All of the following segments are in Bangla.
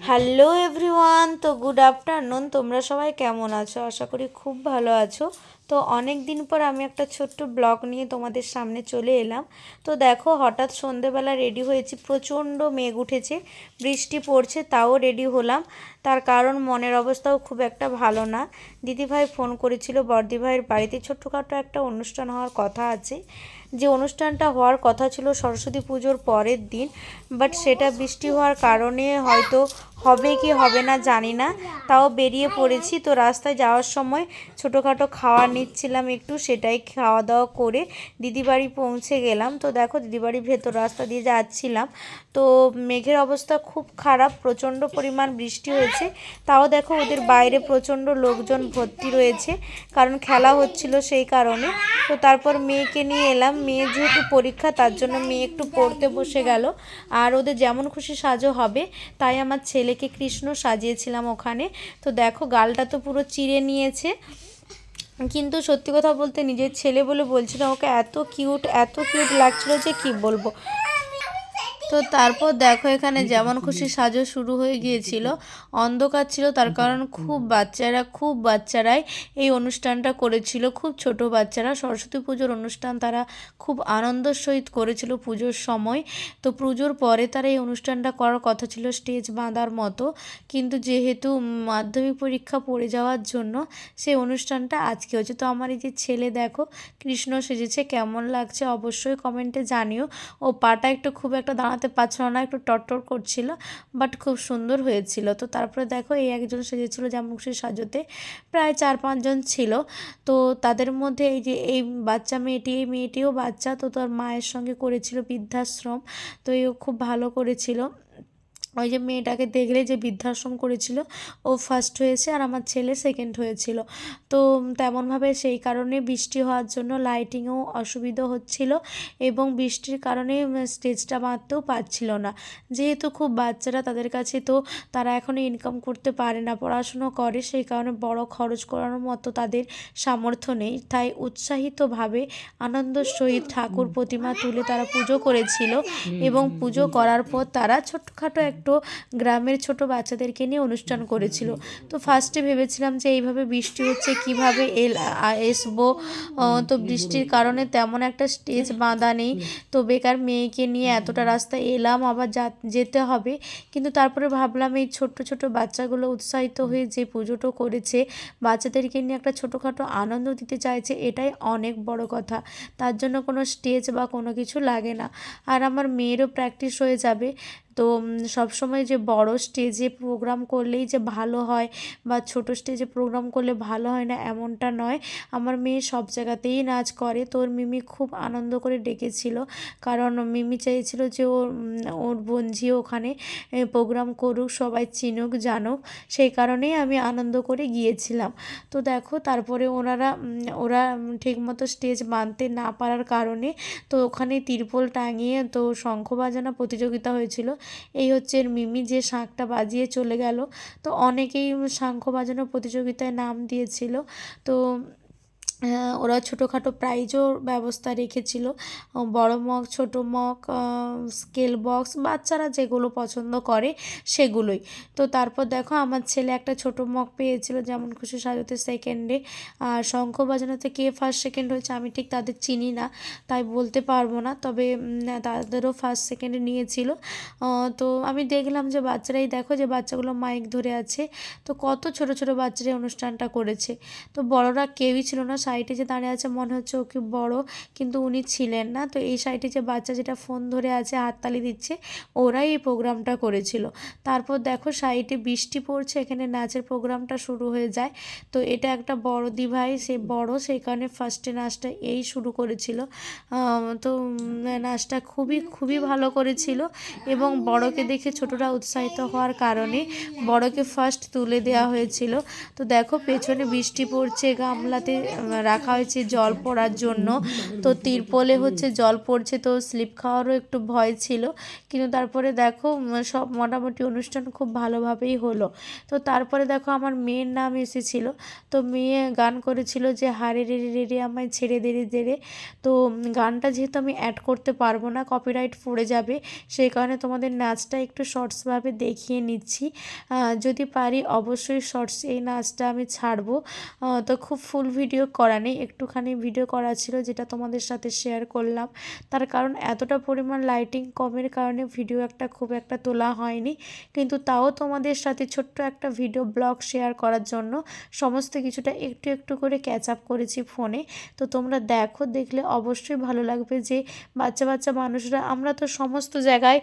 হ্যালো এভরিওয়ান তো গুড আফটারনুন। তোমরা সবাই কেমন আছো? আশা করি খুব ভালো আছো। তো অনেক দিন পর আমি একটা ছোট্ট ব্লগ নিয়ে তোমাদের সামনে চলে এলাম। তো দেখো, হঠাৎ সন্ধেবেলা রেডি হয়েছি, প্রচণ্ড মেঘ উঠেছে, বৃষ্টি পড়ছে, তাও রেডি হলাম। তার কারণ মনের অবস্থাও খুব একটা ভালো না। দিদিভাই ফোন করেছিল বর্দিভাইয়ের বাড়িতে ছোট্টখাটো একটা অনুষ্ঠান হওয়ার কথা আছে। যে অনুষ্ঠানটা হওয়ার কথা ছিল সরস্বতী পুজোর পরের দিন বাট সেটা বৃষ্টি হওয়ার কারণে হয়তো হবে কি হবে না জানি না। তাও বেরিয়ে পড়েছি তো রাস্তায় যাওয়ার সময় ছোটোখাটো খাওয়া নিচ্ছিলাম একটু, সেটাই খাওয়া দাওয়া করে দিদি বাড়ি পৌঁছে গেলাম। তো দেখো দিদি বাড়ির ভেতর রাস্তা দিয়ে যাচ্ছিলাম। তো মেঘের অবস্থা খুব খারাপ, প্রচণ্ড পরিমাণ বৃষ্টি হয়েছে। তাও দেখো ওদের বাইরে প্রচণ্ড লোকজন ভর্তি রয়েছে, কারণ খেলা হচ্ছিল সেই কারণে। তো তারপর মেয়েকে নিয়ে এলাম। মেয়ে যেহেতু পরীক্ষা, তার জন্য মেয়ে একটু পড়তে বসে গেল। আর ওদের যেমন খুশি সাজো হবে, তাই আমার ছেলেকে কৃষ্ণ সাজিয়েছিলাম ওখানে। তো দেখো গালটা তো পুরো চিড়ে নিয়েছে। কিন্তু সত্যি কথা বলতে নিজের ছেলে বলে বলছিল ওকে এত কিউট এত কিউট লাগছিল যে কি বলব? তো তারপর দেখো এখানে যেমন খুশি সাজো শুরু হয়ে গিয়েছিল। অন্ধকার ছিল, তার কারণ খুব বাচ্চারা, খুব বাচ্চারাই এই অনুষ্ঠানটা করেছিল। খুব ছোট বাচ্চারা, সরস্বতী পুজোর অনুষ্ঠান তারা খুব আনন্দের সহিত করেছিল পুজোর সময়। তো পুজোর পরে তারা এই অনুষ্ঠানটা করার কথা ছিল স্টেজ বাঁধার মতো। কিন্তু যেহেতু মাধ্যমিক পরীক্ষা পড়ে যাওয়ার জন্য সেই অনুষ্ঠানটা আজকে হচ্ছে তো আমার এই যে ছেলে দেখো, কৃষ্ণ সেজেছে, কেমন লাগছে অবশ্যই কমেন্টে জানিও। ও পাটা একটু খুব একটা দাঁড়াতে পারছিল না, একটু টটটর করছিল বাট খুব সুন্দর হয়েছিল। তো তারপরে দেখো এই একজন সেজেছিল খুশি সাজতে, প্রায় চার পাঁচজন ছিল। তো তাদের মধ্যে এই যে এই বাচ্চা মেয়েটি, এই মেয়েটিও বাচ্চা, তো তার মায়ের সঙ্গে করেছিল বৃদ্ধাশ্রম, তো এও খুব ভালো করেছিল। ওই যে মেয়েটাকে দেখলে যে বৃদ্ধাশ্রম করেছিল ও ফার্স্ট হয়েছে আর আমার ছেলে সেকেন্ড হয়েছিল। তো তেমনভাবে সেই কারণে বৃষ্টি হওয়ার জন্য লাইটিংয়েও অসুবিধা হচ্ছিল এবং বৃষ্টির কারণে স্টেজটা বাঁধতেও পারছিল না। যেহেতু খুব বাচ্চারা তাদের কাছে তো তারা এখনও ইনকাম করতে পারে না পড়াশুনো করে সেই কারণে বড় খরচ করানোর মতো তাদের সামর্থ্য নেই। তাই উৎসাহিতভাবে আনন্দের সহিত ঠাকুর প্রতিমা তুলে তারা পুজো করেছিল এবং পুজো করার পর তারা ছোটখাটো একটু গ্রামের ছোট বাচ্চাদেরকে নিয়ে অনুষ্ঠান করেছিল। তো ফার্স্টে ভেবেছিলাম যে এইভাবে বৃষ্টি হচ্ছে, কীভাবে এল আসব তো বৃষ্টির কারণে তেমন একটা স্টেজ বাঁধা নেই। তো বেকার মেয়েকে নিয়ে এতটা রাস্তা এলাম, আবার যেতে হবে। কিন্তু তারপরে ভাবলাম এই ছোট্ট ছোট বাচ্চাগুলো উৎসাহিত হয়ে যে পুজোটা করেছে, বাচ্চাদেরকে নিয়ে একটা ছোটোখাটো আনন্দ দিতে চাইছে, এটাই অনেক বড় কথা। তার জন্য কোনো স্টেজ বা কোনো কিছু লাগে না। আর আমার মেয়েরও প্র্যাকটিস হয়ে যাবে। তো সব সময় যে বড় স্টেজে প্রোগ্রাম করলেই যে ভালো হয় বা ছোট স্টেজে প্রোগ্রাম করলে ভালো হয় না, এমনটা নয়। আমার মেয়ে সব জায়গাতেই নাচ করে। তোর মিমি খুব আনন্দ করে ডেকেছিল। কারণ মিমি চাইছিল যে ওর ওর বোনঝি ওখানে প্রোগ্রাম করুক, সবাই চিনুক, জানুক। সেই কারণেই আমি আনন্দ করে গিয়েছিলাম। তো দেখো, তারপরে ওনারা ওরা ঠিকমতো স্টেজ বাঁধতে না পারার কারণে তো ওখানে তিরপল টাঙিয়ে তো শঙ্খ বাজানো প্রতিযোগিতা হয়েছিল। এই হচ্ছে মিমি যে শাঁখটা বাজিয়ে চলে গেল। তো অনেকেই শাঁখ বাজানো প্রতিযোগিতায় নাম দিয়েছিল। তো ওরা ছোটোখাটো প্রাইজও ব্যবস্থা রেখেছিল। বড় মগ, ছোটো মগ স্কেল বক্স বাচ্চারা যেগুলো পছন্দ করে সেগুলোই। তো তারপর দেখো আমার ছেলে একটা ছোট মগ পেয়েছিল যেমন খুশি সাজাতে সেকেন্ডে আর শঙ্খ বাজানোতে কে ফার্স্ট সেকেন্ড হয়েছে আমি ঠিক তাদের চিনি না, তাই বলতে পারব না। তবে তাদেরও ফার্স্ট সেকেন্ডে নিয়েছিল। তো আমি দেখলাম যে বাচ্চারাই দেখো যে বাচ্চাগুলো মাইক ধরে আছে। তো কত ছোট ছোট বাচ্চারা অনুষ্ঠানটা করেছে। তো বড়রা কেউই ছিল না সাইডে যে দাঁড়িয়ে আছে, মনে হচ্ছে ও কি বড়, কিন্তু উনি ছিলেন না। তো এই সাইডে যে বাচ্চা যেটা ফোন ধরে আছে, হাততালি দিচ্ছে, ওরাই এই প্রোগ্রামটা করেছিল। তারপর দেখো সাইডে বৃষ্টি পড়ছে, এখানে নাচের প্রোগ্রামটা শুরু হয়ে যায়। তো এটা একটা বড় দিভাই সে বড়, সেই কারণে ফার্স্টে নাচটা এই শুরু করেছিল। তো নাচটা খুবই খুবই ভালো করেছিল এবং বড়কে দেখে ছোটরা উৎসাহিত হওয়ার কারণে বড়কে ফার্স্ট তুলে দেওয়া হয়েছিল। তো দেখো পেছনে বৃষ্টি পড়ছে গামলাতে রাখা হয়েছে জল পড়ার জন্য। তো তিরপলে হচ্ছে জল পড়ছে, তো স্লিপ খাওয়ারও একটু ভয় ছিল। কিন্তু তারপরে দেখো সব মোটামুটি অনুষ্ঠান খুব ভালোভাবেই হলো। তো তারপরে দেখো আমার মেয়ের নাম এসেছিল। তো মেয়ে গান করেছিল যে, হারে রে রে রে আমায় ছেড়ে দে রে দে রে। তো গানটা যেহেতু আমি অ্যাড করতে পারব না কপিরাইট পড়ে যাবে, সেই কারণে তোমাদের নাচটা একটু শর্টসভাবে দেখিয়ে নিচ্ছি। যদি পারি অবশ্যই শর্টস এই নাচটা আমি ছাড়বো। তো খুব ফুল ভিডিও করা নেই। একটুখানি ভিডিও করা ছিল যেটা তোমাদের সাথে শেয়ার করলাম। তার কারণ এতটা পরিমাণ লাইটিং কমের কারণে ভিডিও একটা খুব একটা তোলা হয়নি। কিন্তু তাও তোমাদের সাথে ছোট্ট একটা ভিডিও ব্লগ শেয়ার করার জন্য সমস্ত কিছুটা একটু একটু করে ক্যাচ আপ করেছি ফোনে তো তোমরা দেখো, দেখলে অবশ্যই ভালো লাগবে যে বাচ্চা বাচ্চা মানুষরা, আমরা তো সমস্ত জায়গায়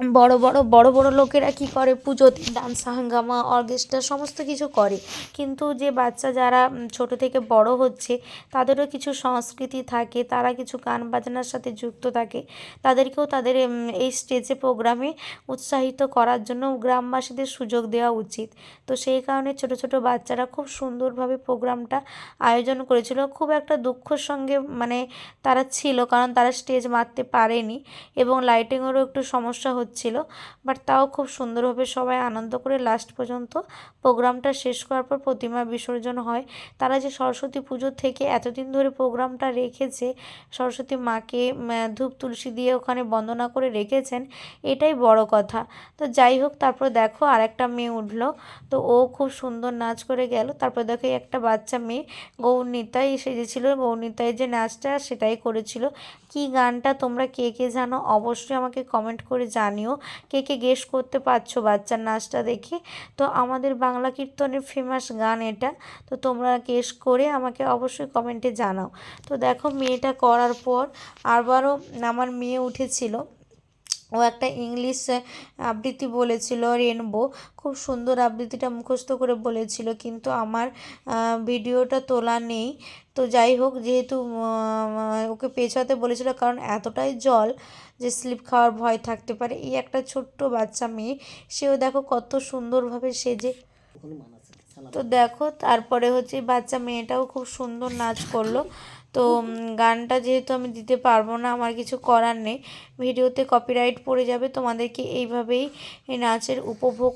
বড় বড় বড় বড় লোকেরা কি করে? পুজোতে ডান্স, হাঙ্গামা, অর্কেস্ট্রা সমস্ত কিছু করে। কিন্তু যে বাচ্চা যারা ছোট থেকে বড় হচ্ছে, তাদেরও কিছু সংস্কৃতি থাকে, তারা কিছু গান বাজনার সাথে যুক্ত থাকে। তাদেরকেও তাদের এই স্টেজে প্রোগ্রামে উৎসাহিত করার জন্য গ্রামবাসীদের সুযোগ দেওয়া উচিত। তো সেই কারণে ছোট ছোট বাচ্চারা খুব সুন্দরভাবে প্রোগ্রামটা আয়োজন করেছিল। খুব একটা দুঃখর সঙ্গে মানে তারা ছিল, কারণ তারা স্টেজ মারতে পারেনি এবং লাইটিংয়েরও একটু সমস্যা হচ্ছিল বাট তাও খুব সুন্দরভাবে সবাই আনন্দ করে লাস্ট পর্যন্ত প্রোগ্রামটা শেষ করার পর প্রতিমা বিসর্জন হয়। তারা যে সরস্বতী পুজো থেকে এতদিন ধরে প্রোগ্রামটা রেখেছে, সরস্বতী মাকে ধূপ তুলসী দিয়ে ওখানে বন্দনা করে রেখেছেন, এটাই বড় কথা। তো যাই হোক, তারপর দেখো আর একটা মেয়ে উঠল। তো ও খুব সুন্দর নাচ করে গেল। তারপর দেখো একটা বাচ্চা মেয়ে, গৌরনীতাই সেজেছিল। গৌরনীতাই যে নাচটা সেটাই করেছিল। কি গানটা তোমরা কে কে জানো? অবশ্যই আমাকে কমেন্ট করে জানিও কে কে গেস করতে পারছ বাচ্চার নাচটা দেখে? তো আমাদের বাংলা কীর্তনের ফেমাস গান এটা। তো তোমরা গেস করে আমাকে অবশ্যই কমেন্টে জানাও। তো দেখো মেয়েটা করার পর আবারও আমার মেয়ে উঠেছিল। ও একটা ইংলিশ আবৃত্তি বলেছিল রেনবো খুব সুন্দর আবৃত্তিটা মুখস্থ করে বলেছিল, কিন্তু আমার ভিডিওটা তোলা নেই। তো যাই হোক, যেহেতু ওকে পেছাতে বলেছিল, কারণ এতটাই জল যে স্লিপ খাওয়ার ভয় থাকতে পারে। এই একটা ছোট্ট বাচ্চা মেয়ে, সেও দেখো কত সুন্দরভাবে সেজে। তো দেখো, তারপরে হচ্ছে বাচ্চা মেয়েটাও খুব সুন্দর নাচ করল। তো গানটা যেহেতু আমি দিতে পারব না, আমার কিছু করার নেই। ভিডিওতে কপিরাইট পড়ে যাবে, তোমাদেরকে এইভাবেই নাচের উপভোগ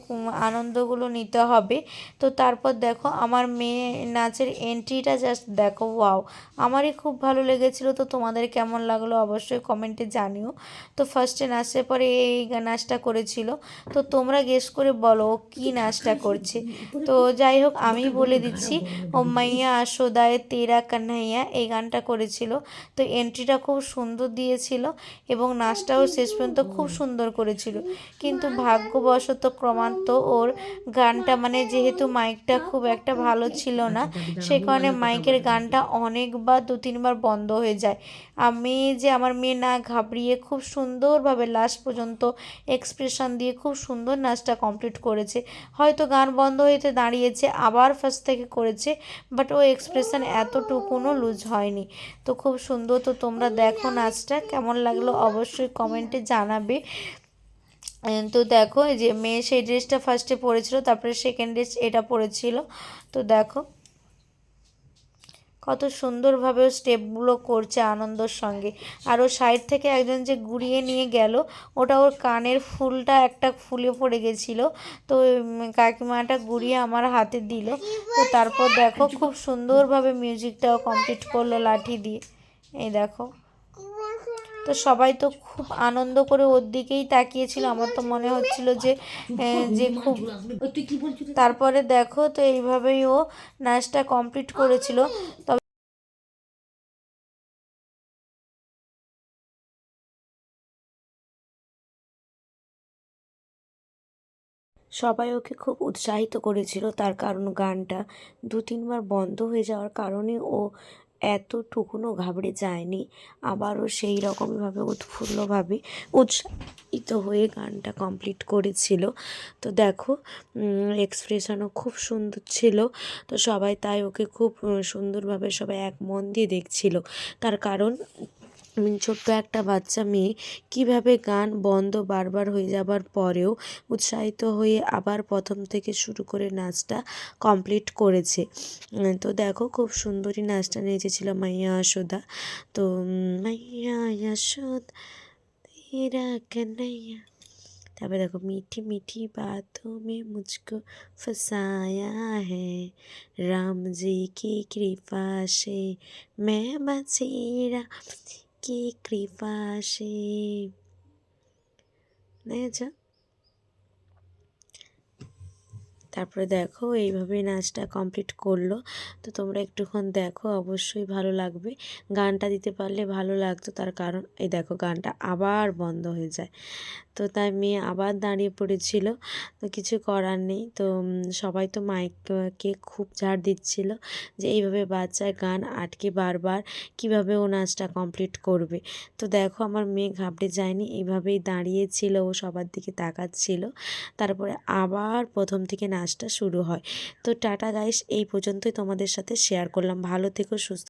আনন্দগুলো নিতে হবে। তো তারপর দেখো, আমার মেয়ে নাচের এন্ট্রিটা জাস্ট দেখো ওয়াও আমারই খুব ভালো লেগেছিলো, তো তোমাদের কেমন লাগল অবশ্যই কমেন্টে জানিও। তো ফার্স্টে নাচের পরে এই নাচটা করেছিল, তো তোমরা গেস করে বলো ও কী নাচটা করছে। তো যাই হোক, আমি বলে দিচ্ছি, ও মাইয়া আসোদায় তেরা কান্হাইয়া এই গানটা করেছিল, তো এন্ট্রিটা খুব সুন্দর দিয়েছিল এবং নাচটাও শেষ পর্যন্ত খুব সুন্দর করেছিল। কিন্তু ভাগ্যবশত ক্রমান্ত ওর গানটা মানে যেহেতু মাইকটা খুব একটা ভালো ছিল না, সে কারণে মাইকের গানটা অনেকবার দু তিনবার বন্ধ হয়ে যায়। আমি যে আমার মেয়ে না ঘাবড়িয়ে খুব সুন্দরভাবে লাস্ট পর্যন্ত এক্সপ্রেশন দিয়ে খুব সুন্দর নাচটা কমপ্লিট করেছে। হয়তো গান বন্ধ হইতে দাঁড়িয়েছে, আবার ফার্স্ট থেকে করেছে বাট ও এক্সপ্রেশন এতটুকুনও লুজ হয়নি। তো খুব সুন্দর, তো তোমরা দেখো নাচটা, কেমন লাগল অবশ্যই কমেন্টে জানাবে। তো দেখো যে মেয়ে সেই ড্রেসটা ফার্স্টে পরেছিল, তারপরে সেকেন্ড ড্রেস এটা পরেছিল। তো দেখো, কত সুন্দরভাবে স্টেপগুলো করছে আনন্দর সঙ্গে। আর ও সাইড থেকে একজন যে ঘুরিয়ে নিয়ে গেল, ওটা ওর কানের ফুলটা একটা ফুলে পড়ে গেছিল। তো কাকিমাটা ঘুরিয়ে আমার হাতে দিল। তো তারপর দেখো, খুব সুন্দরভাবে মিউজিকটাও কমপ্লিট করল লাঠি দিয়ে। এই দেখো তো সবাই তো খুব আনন্দ করে ওর দিকেই তাকিয়েছিল। আমার তো মনে হচ্ছিল যে যে খুব তারপরে দেখো তো এইভাবেই ও নাচটা কমপ্লিট করেছিল। তবে সবাই ওকে খুব উৎসাহিত করেছিল তার কারণ গানটা দু তিনবার বন্ধ হয়ে যাওয়ার কারণে ও এতটুকুনও ঘাবড়ে যায়নি। আবারও সেই রকমভাবে উৎফুল্লভাবে উৎসাহিত হয়ে গানটা কমপ্লিট করেছিল। তো দেখো এক্সপ্রেশনও খুব সুন্দর ছিল। তো সবাই তাই ওকে খুব সুন্দরভাবে সবাই এক মন দিয়ে দেখছিল। তার কারণ ছোট্ট একটা বাচ্চা মেয়ে কীভাবে গান বন্ধ বারবার হয়ে যাবার পরেও উৎসাহিত হয়ে আবার প্রথম থেকে শুরু করে নাচটা কমপ্লিট করেছে। তো দেখো খুব সুন্দরী নাচটা নেচেছিল মাইয়া আশোদা তো মাইয়া আশোদ কেনাইয়া। তারপরে দেখো, মিঠি মিঠি বাথমে মুচকো ফসায়া फसाया রামজি राम কৃপা সে कृपा से मैं की कृपा से नहीं अच्छा তারপরে দেখো এইভাবেই নাচটা কমপ্লিট করল। তো তোমরা একটুক্ষণ দেখো, অবশ্যই ভালো লাগবে। গানটা দিতে পারলে ভালো লাগতো, তার কারণ এই দেখো গানটা আবার বন্ধ হয়ে যায়। তো তাই মেয়ে আবার দাঁড়িয়ে পড়েছিল, তো কিছু করার নেই। তো সবাই তো মাইককে খুব ঝাড় দিচ্ছিল যে এইভাবে বাচ্চার গান আটকে বারবার কীভাবে ও নাচটা কমপ্লিট করবে। তো দেখো আমার মেয়ে ঘাবড়ে যায়নি, এইভাবেই দাঁড়িয়েছিল ও সবার দিকে তাকাচ্ছিল। তারপরে আবার প্রথম থেকে নাচটা শুরু হয়। তো টাটা গাইস, এই পর্যন্তই তোমাদের সাথে শেয়ার করলাম। ভালো থেকো, সুস্থ